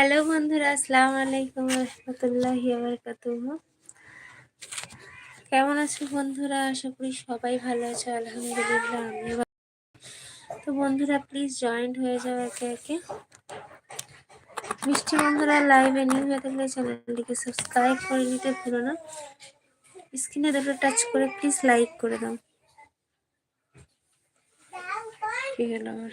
Hello বন্ধুরা, আসসালামু আলাইকুম রহমতুল্লাহি বারাকাতুহু কেমন আছো বন্ধুরা? আশা করি সবাই ভালো আছো, আলহামদুলিল্লাহ আমি তো বন্ধুরা প্লিজ জয়েন্ট হয়ে যাও একে একে। মিষ্টি বন্ধুরা লাইভে নিউ হয়ে থাকলে চ্যানেলটিকে সাবস্ক্রাইব করে নিতে ভুলো না। স্ক্রিনে দুটো টাচ করে প্লিজ লাইক করে দাও। কি হলো আমার?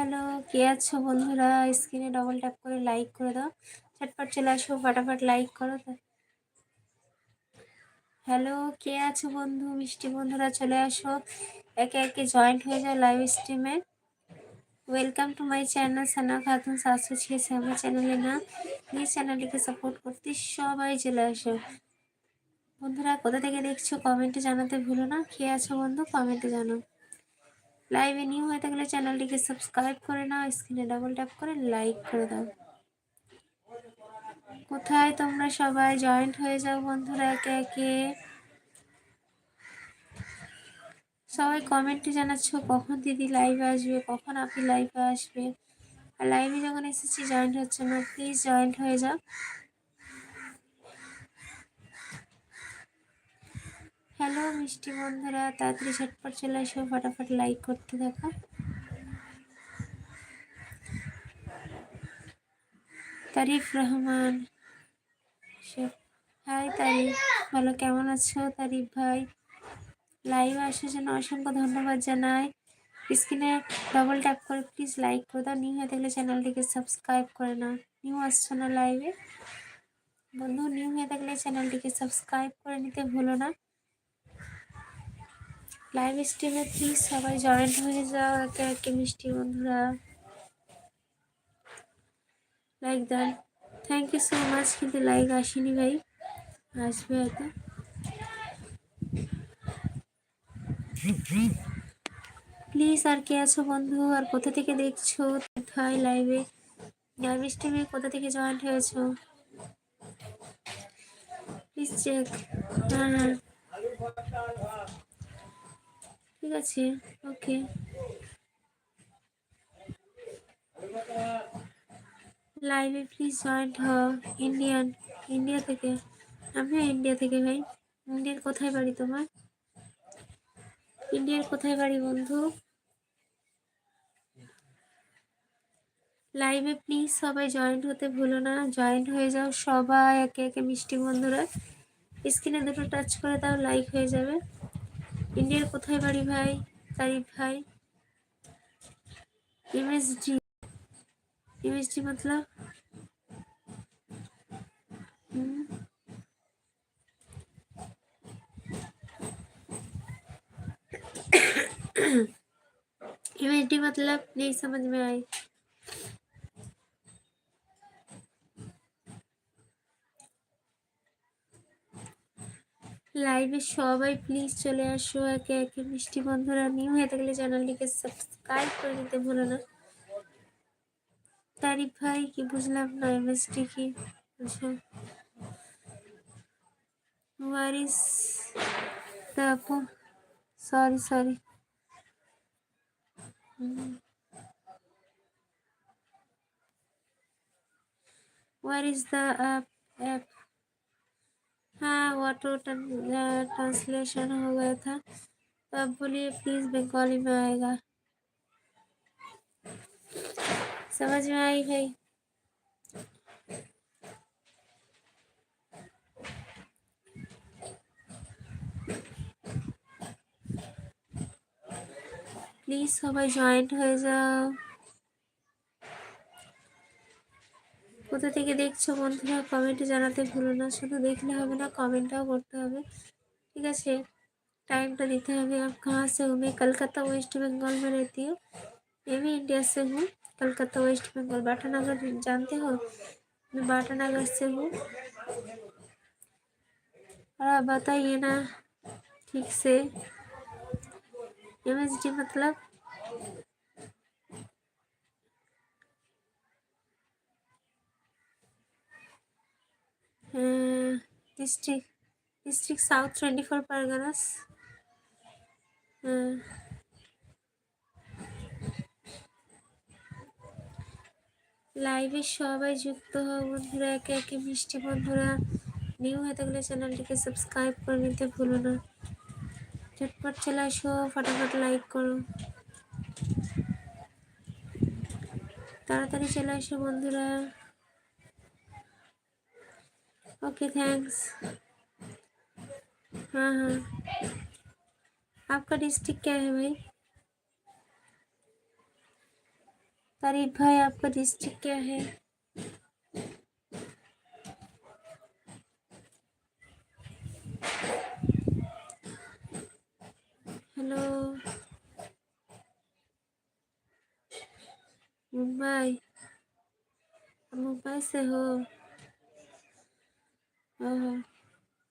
হ্যালো কে আছো বন্ধুরা? স্ক্রিনে ডবল ট্যাপ করে লাইক করে দাও। ঝটপট চলে আসো, ফাটাফাট লাইক করো। হ্যালো কে আছো বন্ধু? মিষ্টি বন্ধুরা, চলে আসো। একে একে জয়েন্ট হয়ে যাও live স্ট্রিমে welcome to my channel Sana Khatun সাতশো ছিয়াশি আমার চ্যানেলে না। প্লিজ চ্যানেলটিকে সাপোর্ট করতে সবাই চলে আসো। বন্ধুরা, কোথা থেকে দেখছ? কমেন্টে জানাতে ভুলো না। কে আছো বন্ধু? কমেন্টে জানো লাইভে নিউ হয়ে থাকলে চ্যানেলটিকে সাবস্ক্রাইব করে নাও, স্ক্রিনে ডাবল ট্যাপ করে লাইক করে দাও। কোথায় তোমরা সবাই জয়েন্ট হয়ে যাও বন্ধুরা একে একে? সবাই কমেন্টে জানাচ্ছ, কখন দিদি লাইভে আসবে, কখন আপনি লাইভে আসবে? আর লাইভে যখন এসেছি জয়েন্ট হচ্ছে না প্লিজ জয়েন্ট হয়ে যাও। হ্যালো মিষ্টি বন্ধুরা, তাড়াতাড়ি ঝটপট চলে এসো ফটাফট লাইক করতে থাকো। তারিফ রহমান হাই তারিফ, ভালো, কেমন আছো তারিফ ভাই? লাইভে আসার জন্য অসংখ্য ধন্যবাদ জানাই। স্ক্রিনে ডবল ট্যাপ করে প্লিজ লাইক করে দাও। নিউ হয়ে থাকলে চ্যানেলটিকে সাবস্ক্রাইব করে নাও। নিউ আসছো না লাইভে বন্ধু, নিউ হয়ে থাকলে চ্যানেলটিকে সাবস্ক্রাইব করে নিতে ভুলো না। লাইভ স্ট্রিমে প্লিজ সবাই জয়েন্ট হয়ে যাও, একে একে মিষ্টি বন্ধুরা। Like then thank you so much কিন্তু লাইক আসেনি ভাই। আসবে হয়তো প্লিজ আর কে আছো বন্ধু? আর কোথা থেকে দেখছ? কোথায় লাইভে লাইভ স্ট্রিমে কোথা থেকে জয়েন্ট হয়েছো? প্লিজ চেক হ্যাঁ হ্যাঁ। ঠিক আছে ওকে লাইভে প্লিজ জয়েন্ট হও ইন্ডিয়ান ইন্ডিয়া থেকে। আমিও ইন্ডিয়া থেকে ভাই। ইন্ডিয়ার কোথায় বাড়ি তোমার? ইন্ডিয়ার কোথায় বাড়ি বন্ধু? লাইভে প্লিজ সবাই জয়েন্ট হতে ভুলো না। জয়েন্ট হয়ে যাও সবাই, একে একে মিষ্টি বন্ধুরা। স্ক্রিনে দুটো টাচ করে দাও লাইক হয়ে যাবে। ইন্ডিয়ার কোথায় বাড়ি ভাই তারিফ ভাই এমএসডি एमएसडी मतलब एमएसडी मतलब नहीं समझ में आई লাইভে সবাই প্লিজ চলে আসো। একে একে মিষ্টি বন্ধুরা নিউ হয়ে থাকলে চ্যানেলটিকে সাবস্ক্রাইব করে দিতে ভুলো না। তারিফ ভাই, কি বুঝলাম না এমএসটি কি? আচ্ছা। Where is the sorry sorry where is the app app हाँ ऑटो ट्रांसलेशन हो गया था तो अब बोलिए प्लीज़ बंगाली में आएगा समझ में आई भाई প্লিজ সবাই জয়েন্ট হয়ে যাও কোথা থেকে দেখছ বন্ধুরা? কমেন্টে জানাতে ভুলো না। শুধু দেখলে হবে না কমেন্টটাও করতে হবে। ঠিক আছে? টাইমটা দিতে হবে। আর কাহা সে হুমি কলকাতা ওয়েস্ট বেঙ্গল মে রেতি আমি ইন্ডিয়া সে হুম কলকাতা ওয়েস্ট বেঙ্গল বাটানগর জানতে হো? আমি বাটানগর সে হুম আর বাতাইয়ে না। ঠিক সে। এমএসডি মতলব? District district south twenty four Parganas লাইভে সবাই যুক্ত হও বন্ধুরা, একে একে মিষ্টি বন্ধুরা। নিউ হয়ে থাকলে চ্যানেলটিকে সাবস্ক্রাইব করে নিতে ভুলো না। চটপট চলে আসো, ফটাফট লাইক করো। তাড়াতাড়ি চলে আসো বন্ধুরা। ओके थैंक्स हाँ हाँ। आपका डिस्ट्रिक्ट क्या है भाई? तारीफ़ भाई, आपका डिस्ट्रिक्ट क्या है? हेलो मुंबई। मुंबई से हो?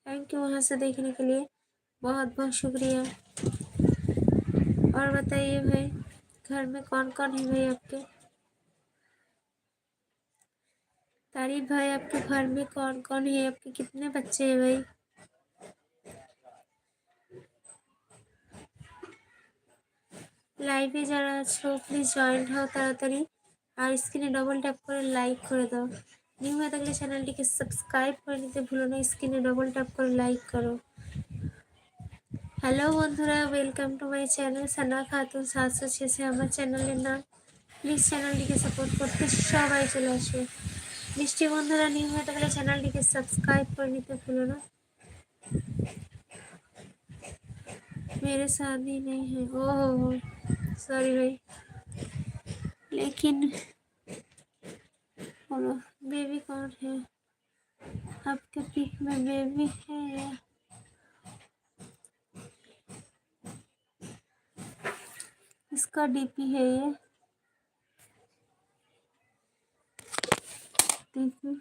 थैंक यू वहाँ से देखने के लिए बहुत बहुत शुक्रिया और बताइए भाई घर में कौन कौन है भाई आपके तारीफ भाई आपके घर में कौन कौन है आपके कितने बच्चे हैं भाई লাইভে যারা আছো প্লিজ জয়েন্ট হও তাড়াতাড়ি আর স্ক্রিনে ডবল ট্যাপ করে লাইক করে দাও নিউ হয়ে থাকলে চ্যানেলটিকে সাবস্ক্রাইব করে নিতে ভুলো না স্ক্রিনে ডবল ট্যাপ করে লাইক করো হ্যালো বন্ধুরা welcome to my channel Sana Khatun সাতশো ছেসে আমার চ্যানেলের নাম প্লিজ চ্যানেলটিকে সাপোর্ট করতে সবাই চলে আসো মিষ্টি বন্ধুরা নিউ হয়ে থাকলে চ্যানেলটিকে সাবস্ক্রাইব করে নিতে ভুলো না मेरे शादी नहीं है ओह सॉरी भाई लेकिन बोलो बेबी कौन है? आपके तो पिक में बेबी है। या इसका डीपी है ये। ओह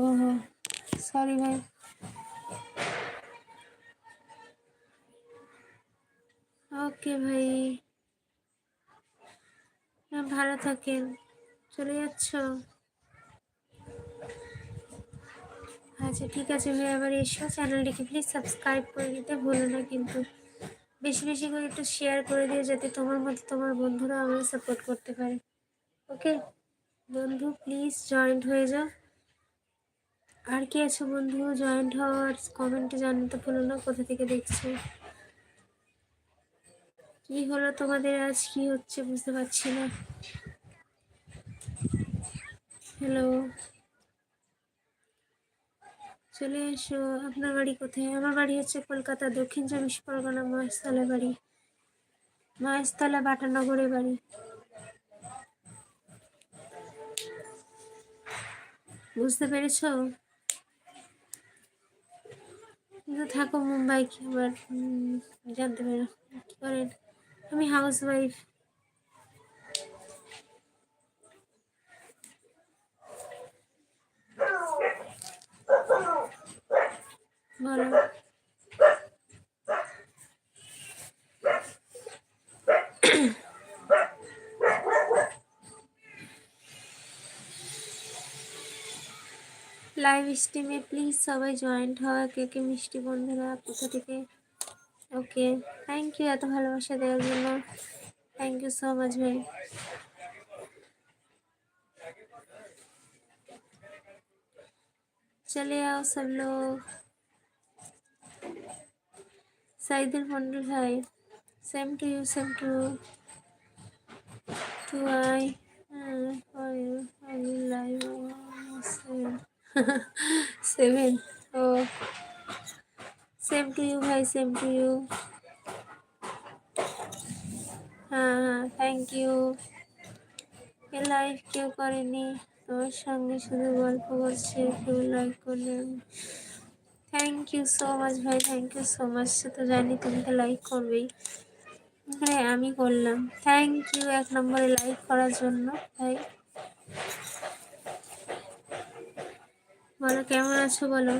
ओहो सॉरी भाई। ओके भाई। ভালো থাকেন। চলে যাচ্ছ? আচ্ছা ঠিক আছে ভাই আবার এসো। চ্যানেলটিকে প্লিজ সাবস্ক্রাইব করে নিতে ভুলো না কিন্তু। বেশি বেশি করে একটু শেয়ার করে দিও যাতে তোমার মতো তোমার বন্ধুরা আমাকে সাপোর্ট করতে পারে। ওকে? বন্ধু প্লিজ জয়েন্ট হয়ে যাও। আর কি আছে বন্ধু? জয়েন্ট হওয়ার কমেন্টে জানাতে ভুলো না, কোথা থেকে দেখছ? কি হলো তোমাদের আজ কি হচ্ছে বুঝতে পারছি না। হ্যালো চলে এসো, আপনার বাড়ি কোথায়? আমার বাড়ি হচ্ছে কলকাতা, দক্ষিণ চব্বিশ পরগনা, মহেশতলা বাড়ি। মহেশতলা বাটানগরে বাড়ি। বুঝতে পেরেছ? কিন্তু থাকো মুম্বাই কি আবার জানতে পারো। কি করেন? আমি হাউস ওয়াইফ বলো লাইভ স্ট্রিমে প্লিজ সবাই জয়েন্ট হওয়া কে কে মিষ্টি বন্ধুরা কোথা থেকে ওকে থ্যাংক ইউ এত ভালোবাসা দেওয়ার জন্য থ্যাংক ইউ সো মাচ ভাই चले आओ सब लोग साइदुल मंडल भाई same to you same to to I for you I will live same you হ্যাঁ হ্যাঁ থ্যাংক ইউ এ লাইভ কেউ করেনি। তোমার সঙ্গে শুধু গল্প করছে, কেউ লাইক করলে। থ্যাংক ইউ সো মাচ ভাই থ্যাংক ইউ সো মাচ সে তো জানি তুমি তো লাইক করবেই। হ্যাঁ আমি করলাম। থ্যাংক ইউ এক নম্বরে লাইক করার জন্য ভাই। বলো, কেমন আছো বলো?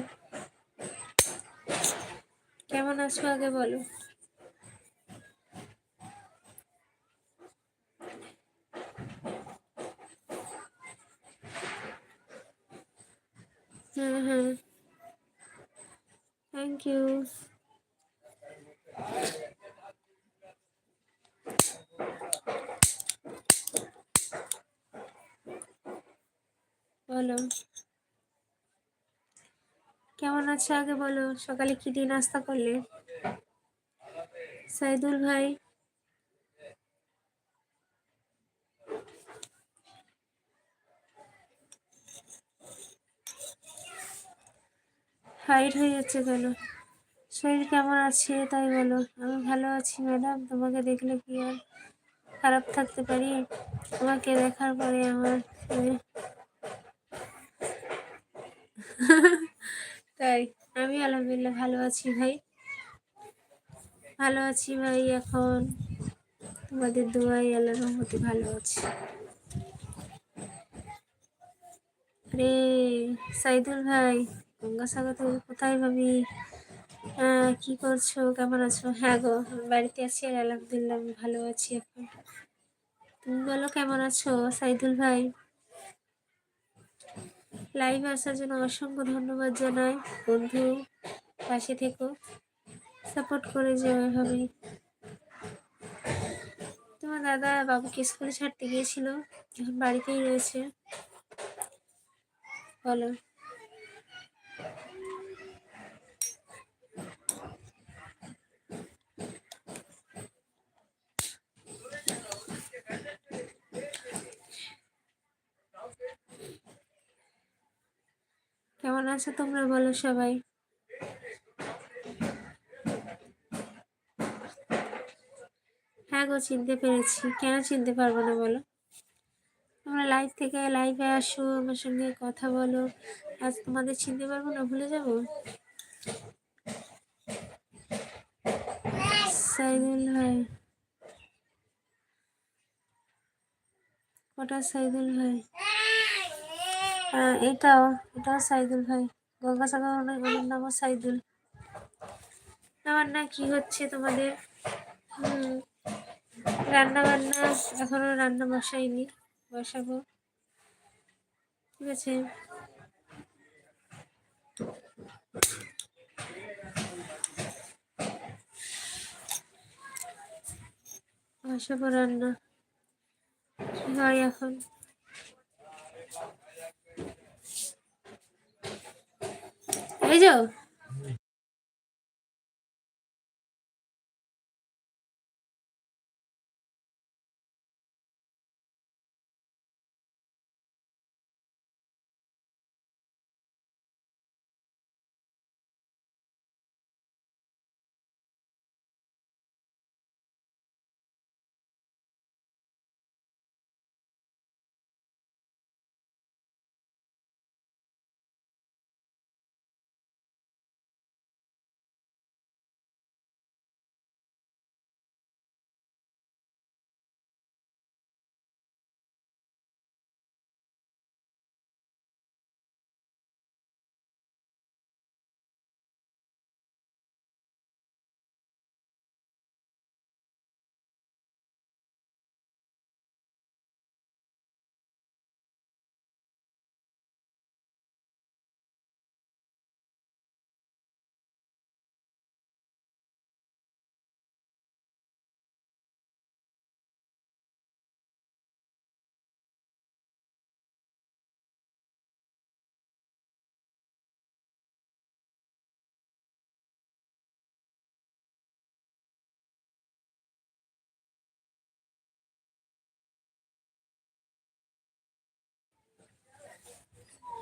কেমন আছো আগে বলো? হ্যাঁ হ্যাঁ থ্যাংক ইউ বলো। কেমন আছো আগে বলো? সকালে কি দিয়ে নাস্তা করলে? সাইদুল ভাই? হাইট হয়ে যাচ্ছে কেন? শরীর কেমন আছে তাই বলো। আমি ভালো আছি ম্যাডাম, তোমাকে দেখলে কি আর খারাপ থাকতে পারি? তোমাকে দেখার পরে আমার আলহামদুলিল্লাহ, ভালো আছি ভাই। ভালো আছি ভাই, এখন তোমাদের দোয়াই আল্লাহর রহমতে ভালো আছি। আরে, সাইদুল ভাই গঙ্গাসাগর তুমি কোথায় ভাবি? কি করছ? কেমন আছো? হ্যাঁ গো বাড়িতে আছি আর আলহামদুলিল্লাহ আমি ভালো আছি এখন। তুমি বলো, কেমন আছো সাইদুল ভাই? লাইভে আসার জন্য অসংখ্য ধন্যবাদ জানাই, বন্ধু। পাশে থেকো। সাপোর্ট করে যাও এভাবে তোমার দাদা বাবুকে স্কুলে ছাড়তে গিয়েছিল, এখন বাড়িতেই রয়েছে। বলো। কেমন আছো তোমরা? বলো সবাই। হ্যাঁ গো চিনতে পেরেছি। কেন চিনতে পারব না বলো? তোমরা লাইভ থেকে লাইভে আসো, আমার সঙ্গে কথা বলো। আজ তোমাদের চিনতে পারব না, ভুলে যাব? সাইদুল ভাই। কটা সাইদুল ভাই? হ্যাঁ এটাও এটাও সাইদুল ভাই। গঙ্গাসাগর অনেক ওনার নামও সাইদুল। আমার না কি হচ্ছে তোমাদের? হুম রান্না বান্না এখনও রান্না বসাইনি, বসাবো। ঠিক আছে। বসাবো রান্না। কি হয় এখন? এই যাও